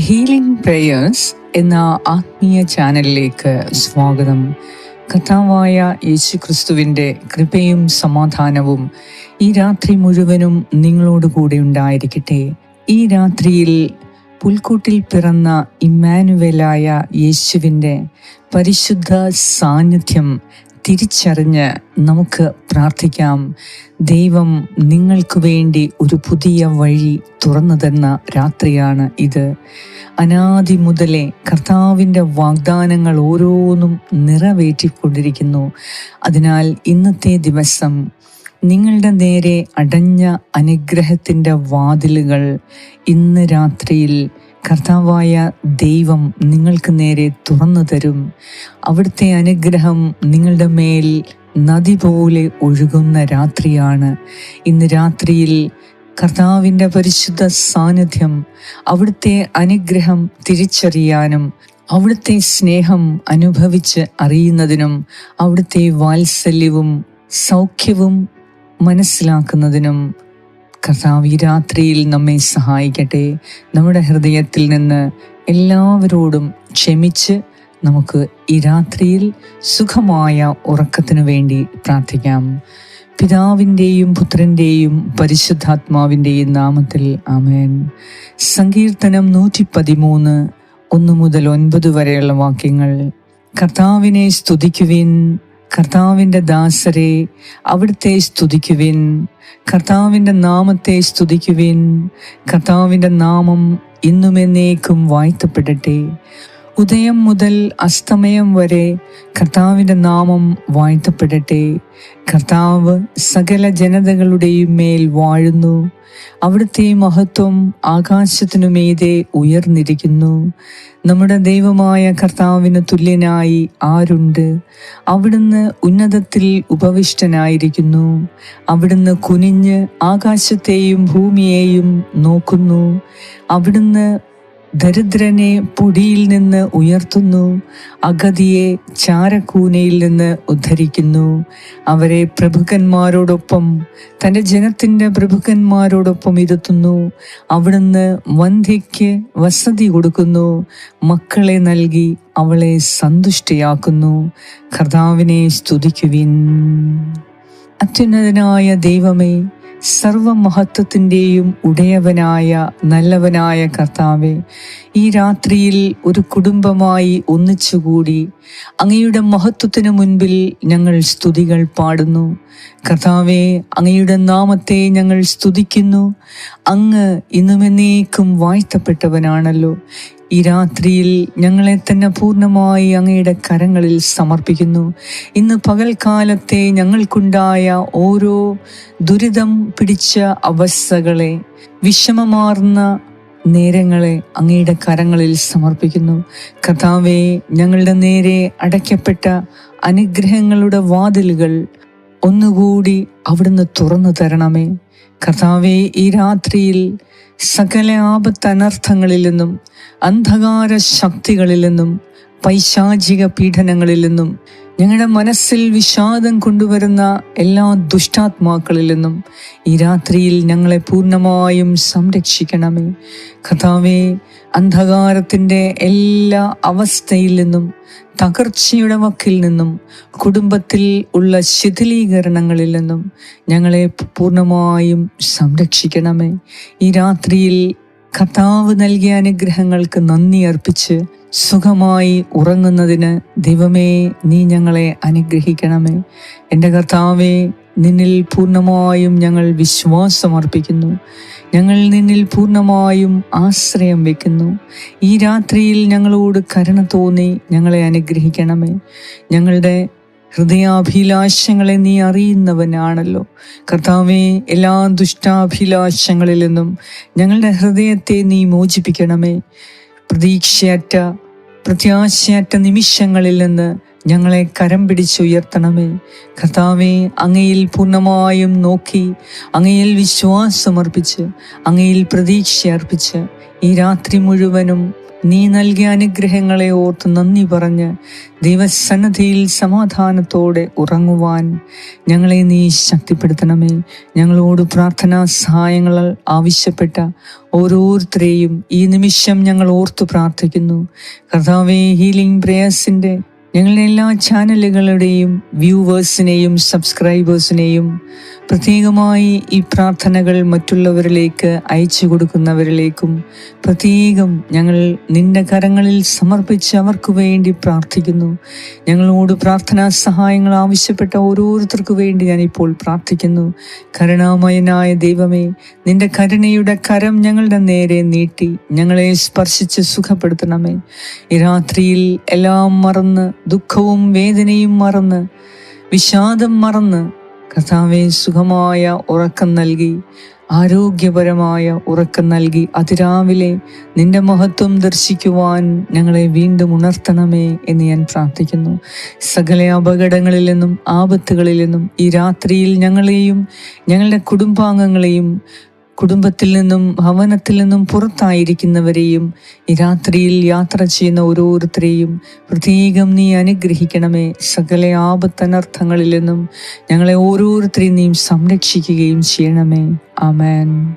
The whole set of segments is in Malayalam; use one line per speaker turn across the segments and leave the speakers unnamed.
ഹീലിംഗ് പ്രേയേഴ്സ് എന്ന ആത്മീയ ചാനലിലേക്ക് സ്വാഗതം. കഥാവായ യേശു ക്രിസ്തുവിന്റെ കൃപയും സമാധാനവും ഈ രാത്രി മുഴുവനും നിങ്ങളോട് കൂടെ ഉണ്ടായിരിക്കട്ടെ. ഈ രാത്രിയിൽ പുൽക്കൂട്ടിൽ പിറന്ന ഇമ്മാനുവലായ യേശുവിന്റെ പരിശുദ്ധ സാന്നിധ്യം തിരിച്ചറിഞ്ഞ് നമുക്ക് പ്രാർത്ഥിക്കാം. ദൈവം നിങ്ങൾക്ക് വേണ്ടി ഒരു പുതിയ വഴി തുറന്നു തന്ന രാത്രിയാണ് ഇത്. അനാദി മുതലേ കർത്താവിന്റെ വാഗ്ദാനങ്ങൾ ഓരോന്നും നിറവേറ്റിക്കൊണ്ടിരിക്കുന്നു. അതിനാൽ ഇന്നത്തെ ദിവസം നിങ്ങളുടെ നേരെ അടഞ്ഞ അനുഗ്രഹത്തിന്റെ വാതിലുകൾ ഇന്ന് രാത്രിയിൽ കർത്താവായ ദൈവം നിങ്ങൾക്ക് നേരെ തുറന്നു തരും. അവിടുത്തെ അനുഗ്രഹം നിങ്ങളുടെ മേൽ നദി പോലെ ഒഴുകുന്ന രാത്രിയാണ്. ഇന്ന് രാത്രിയിൽ കർത്താവിന്റെ പരിശുദ്ധ സാന്നിധ്യം അവിടുത്തെ അനുഗ്രഹം തിരിച്ചറിയാനും അവിടുത്തെ സ്നേഹം അനുഭവിച്ച് അറിയുന്നതിനും അവിടുത്തെ വാത്സല്യവും സൗഖ്യവും മനസ്സിലാക്കുന്നതിനും കർത്താവ് ഈ രാത്രിയിൽ നമ്മെ സഹായിക്കട്ടെ. നമ്മുടെ ഹൃദയത്തിൽ നിന്ന് എല്ലാവരോടും ക്ഷമിച്ച് നമുക്ക് ഈ രാത്രിയിൽ സുഖമായ ഉറക്കത്തിനു വേണ്ടി പ്രാർത്ഥിക്കാം. പിതാവിന്റെയും പുത്രന്റെയും പരിശുദ്ധാത്മാവിന്റെയും നാമത്തിൽ ആമേൻ. സങ്കീർത്തനം നൂറ്റി പതിമൂന്ന് ഒന്ന് മുതൽ ഒൻപത് വരെയുള്ള വാക്യങ്ങൾ. കർത്താവിനെ സ്തുതിക്കുവിൻ. കർത്താവിന്റെ ദാസരെ അവിടുത്തെ സ്തുതിക്കുവിൻ. കർത്താവിന്റെ നാമത്തെ സ്തുതിക്കുവിൻ. കർത്താവിന്റെ നാമം ഇന്നും എന്നേക്കും വാഴ്ത്തപ്പെടട്ടെ. ഉദയം മുതൽ അസ്തമയം വരെ കർത്താവിന്റെ നാമം വാഴ്ത്തപ്പെടട്ടെ. കർത്താവ് സകല ജനതകളുടെയും മേൽ വാഴുന്നു. അവിടുത്തെ മഹത്വം ആകാശത്തിനുമീതെ ഉയർന്നിരിക്കുന്നു. നമ്മുടെ ദൈവമായ കർത്താവിന് തുല്യനായി ആരുണ്ട്? അവിടുന്ന് ഉന്നതത്തിൽ ഉപവിഷ്ടനായിരിക്കുന്നു. അവിടുന്ന് കുനിഞ്ഞ് ആകാശത്തെയും ഭൂമിയെയും നോക്കുന്നു. അവിടുന്ന് ദരിദ്രനെ പൊടിയിൽ നിന്ന് ഉയർത്തുന്നു അഗതിയെ ചാരക്കൂനയിൽ നിന്ന് ഉദ്ധരിക്കുന്നു. അവരെ പ്രഭുക്കന്മാരോടൊപ്പം തന്റെ ജനത്തിന്റെ പ്രഭുക്കന്മാരോടൊപ്പം ഇരുത്തുന്നു. അവിടുന്ന് വന്ധ്യയ്ക്ക് വസതി കൊടുക്കുന്നു. മക്കളെ നൽകി അവളെ സന്തുഷ്ടയാക്കുന്നു. കർത്താവിനെ സ്തുതിക്കുവിൻ. അത്യുന്നതനായ ദൈവമേ സർവമഹത്വത്തിന്റെയും ഉടയവനായ നല്ലവനായ കർത്താവെ ഈ രാത്രിയിൽ ഒരു കുടുംബമായി ഒന്നിച്ചുകൂടി അങ്ങയുടെ മഹത്വത്തിനു മുൻപിൽ ഞങ്ങൾ സ്തുതികൾ പാടുന്നു. കർത്താവെ അങ്ങയുടെ നാമത്തെ ഞങ്ങൾ സ്തുതിക്കുന്നു. അങ്ങ് ഇന്നുമെന്നേക്കും വാഴ്ത്തപ്പെട്ടവനാണല്ലോ. ഈ രാത്രിയിൽ ഞങ്ങളെ തന്നെ പൂർണമായി അങ്ങയുടെ കരങ്ങളിൽ സമർപ്പിക്കുന്നു. ഇന്ന് പകൽക്കാലത്തെ ഞങ്ങൾക്കുണ്ടായ ഓരോ ദുരിതം പിടിച്ച അവസ്ഥകളെ വിഷമമാർന്ന നേരങ്ങളെ അങ്ങയുടെ കരങ്ങളിൽ സമർപ്പിക്കുന്നു. കഥാവെ ഞങ്ങളുടെ നേരെ അടയ്ക്കപ്പെട്ട അനുഗ്രഹങ്ങളുടെ വാതിലുകൾ ഒന്നുകൂടി അവിടുന്ന് തുറന്നു തരണമേ. കർത്താവെ ഈ രാത്രിയിൽ സകല ആപത്ത് അനർത്ഥങ്ങളിൽ നിന്നും അന്ധകാര ശക്തികളിൽ നിന്നും പൈശാചിക പീഡനങ്ങളിൽ നിന്നും ഞങ്ങളുടെ മനസ്സിൽ വിഷാദം കൊണ്ടുവരുന്ന എല്ലാ ദുഷ്ടാത്മാക്കളിൽ നിന്നും ഈ രാത്രിയിൽ ഞങ്ങളെ പൂർണമായും സംരക്ഷിക്കണമേ. കഥാവേ അന്ധകാരത്തിന്റെ എല്ലാ അവസ്ഥയിൽ നിന്നും തകർച്ചയുടെ വക്കിൽ നിന്നും കുടുംബത്തിൽ ഉള്ള ശിഥിലീകരണങ്ങളിൽ നിന്നും ഞങ്ങളെ പൂർണമായും സംരക്ഷിക്കണമേ. ഈ രാത്രിയിൽ കർത്താവ് നൽകിയ അനുഗ്രഹങ്ങൾക്ക് നന്ദി അർപ്പിച്ച് സുഖമായി ഉറങ്ങുന്നതിന് ദൈവമേ നീ ഞങ്ങളെ അനുഗ്രഹിക്കണമേ. എന്റെ കർത്താവെ നിന്നിൽ പൂർണമായും ഞങ്ങൾ വിശ്വാസമർപ്പിക്കുന്നു ഞങ്ങൾ നിന്നിൽ പൂർണമായും ആശ്രയം വെക്കുന്നു. ഈ രാത്രിയിൽ ഞങ്ങളോട് കരുണ തോന്നി ഞങ്ങളെ അനുഗ്രഹിക്കണമേ. ഞങ്ങളുടെ ഹൃദയാഭിലാഷങ്ങളെ നീ അറിയുന്നവനാണല്ലോ. കർത്താവെ എല്ലാ ദുഷ്ടാഭിലാഷങ്ങളിൽ നിന്നും ഞങ്ങളുടെ ഹൃദയത്തെ നീ മോചിപ്പിക്കണമേ. പ്രതീക്ഷയറ്റ പ്രത്യാശയറ്റ നിമിഷങ്ങളിൽ നിന്ന് ഞങ്ങളെ കരം പിടിച്ചുയർത്തണമേ. കർത്താവെ അങ്ങയിൽ പൂർണമായും നോക്കി അങ്ങയിൽ വിശ്വാസമർപ്പിച്ച് അങ്ങയിൽ പ്രതീക്ഷ അർപ്പിച്ച് ഈ രാത്രി മുഴുവനും നീ നൽകിയ അനുഗ്രഹങ്ങളെ ഓർത്ത് നന്ദി പറഞ്ഞ് ദൈവസന്നദ്ധിയിൽ സമാധാനത്തോടെ ഉറങ്ങുവാൻ ഞങ്ങളെ നീ ശക്തിപ്പെടുത്തണമേ. ഞങ്ങളോട് പ്രാർത്ഥനാ സഹായങ്ങൾ ആവശ്യപ്പെട്ട ഓരോരുത്തരെയും ഈ നിമിഷം ഞങ്ങൾ ഓർത്ത് പ്രാർത്ഥിക്കുന്നു. കർത്താവേ ഹീലിംഗ് പ്രേയസിന്റെ ഞങ്ങളുടെ എല്ലാ ചാനലുകളുടെയും വ്യൂവേഴ്സിനെയും സബ്സ്ക്രൈബേഴ്സിനെയും പ്രത്യേകമായി ഈ പ്രാർത്ഥനകൾ മറ്റുള്ളവരിലേക്ക് അയച്ചു കൊടുക്കുന്നവരിലേക്കും പ്രത്യേകം ഞങ്ങൾ നിന്റെ കരങ്ങളിൽ സമർപ്പിച്ച് അവർക്ക് വേണ്ടി പ്രാർത്ഥിക്കുന്നു. ഞങ്ങളോട് പ്രാർത്ഥനാ സഹായങ്ങൾ ആവശ്യപ്പെട്ട ഓരോരുത്തർക്കു വേണ്ടി ഞാനിപ്പോൾ പ്രാർത്ഥിക്കുന്നു. കരുണാമയനായ ദൈവമേ നിന്റെ കരുണയുടെ കരം ഞങ്ങളുടെ നേരെ നീട്ടി ഞങ്ങളെ സ്പർശിച്ച് സുഖപ്പെടുത്തണമേ. ഈ രാത്രിയിൽ എല്ലാം മറന്ന് ദുഃഖവും വേദനയും മറന്ന് വിഷാദം മറന്ന് കർത്താവെ സുഖമായ ഉറക്കം നൽകി ആരോഗ്യപരമായ ഉറക്കം നൽകി അതിരാവിലെ നിന്റെ മഹത്വം ദർശിക്കുവാൻ ഞങ്ങളെ വീണ്ടും ഉണർത്തണമേ എന്ന് ഞാൻ പ്രാർത്ഥിക്കുന്നു. സകല അപകടങ്ങളിൽ നിന്നും ആപത്തുകളിൽ നിന്നും ഈ രാത്രിയിൽ ഞങ്ങളെയും ഞങ്ങളുടെ കുടുംബാംഗങ്ങളെയും കുടുംബത്തിൽ നിന്നും ഭവനത്തിൽ നിന്നും പുറത്തായിരിക്കുന്നവരെയും ഈ രാത്രിയിൽ യാത്ര ചെയ്യുന്ന ഓരോരുത്തരെയും പ്രത്യേകം നീ അനുഗ്രഹിക്കണമേ. സകല ആപത്തനർത്ഥങ്ങളിൽ നിന്നും ഞങ്ങളെ ഓരോരുത്തരെയും നീ സംരക്ഷിക്കുകയും ചെയ്യണമേ. ആമേൻ.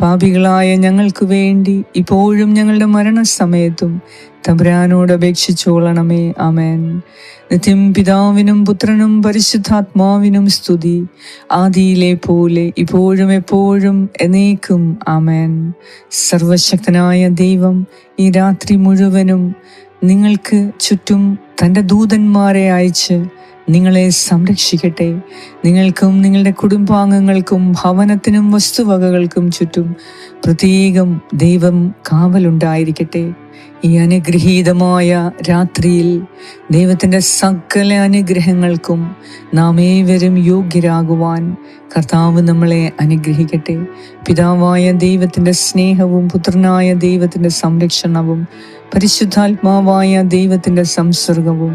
പാപികളായ ഞങ്ങൾക്ക് വേണ്ടി ഇപ്പോഴും ഞങ്ങളുടെ മരണസമയത്തും തമ്പുരാനോട് അപേക്ഷിച്ചോളണമേ ആമേൻ. നിത്യം പിതാവിനും പുത്രനും പരിശുദ്ധാത്മാവിനും സ്തുതി. ആദിയിലെ പോലെ ഇപ്പോഴും എപ്പോഴും എന്നേക്കും. ആമേൻ. സർവശക്തനായ ദൈവം ഈ രാത്രി മുഴുവനും നിങ്ങൾക്ക് ചുറ്റും തന്റെ ദൂതന്മാരെ അയച്ച് നിങ്ങളെ സംരക്ഷിക്കട്ടെ. നിങ്ങൾക്കും നിങ്ങളുടെ കുടുംബാംഗങ്ങൾക്കും ഭവനത്തിനും വസ്തുവകകൾക്കും ചുറ്റും പ്രത്യേകം ദൈവം കാവലുണ്ടായിരിക്കട്ടെ. ഈ അനുഗ്രഹീതമായ രാത്രിയിൽ ദൈവത്തിന്റെ സകല അനുഗ്രഹങ്ങൾക്കും നാം ഏവരും യോഗ്യരാകുവാൻ കർത്താവ് നമ്മളെ അനുഗ്രഹിക്കട്ടെ. പിതാവായ ദൈവത്തിന്റെ സ്നേഹവും പുത്രനായ ദൈവത്തിന്റെ സംരക്ഷണവും പരിശുദ്ധാത്മാവായ ദൈവത്തിന്റെ സംസർഗവും